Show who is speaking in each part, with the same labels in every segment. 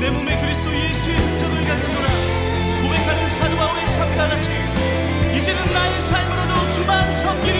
Speaker 1: 내
Speaker 2: 몸에 그리스도 예수의 흔적을 갖는구나 고백하는 사도 바울의 삶과 같이 이제는 나의 삶으로도 주만 섬기리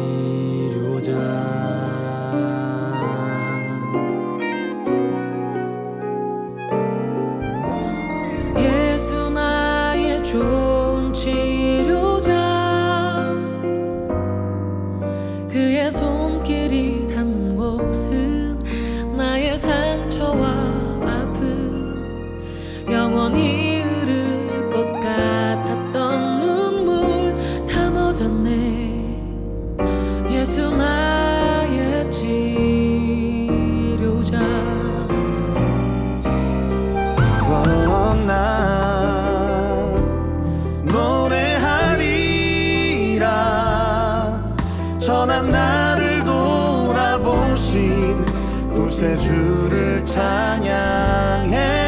Speaker 1: 그의 손길이 닿는 곳은 나의 상처와 아픔. 영원히 흐를 것 같았던 눈물 다 멎었네
Speaker 3: 나를 돌아보신 구세주를 찬양해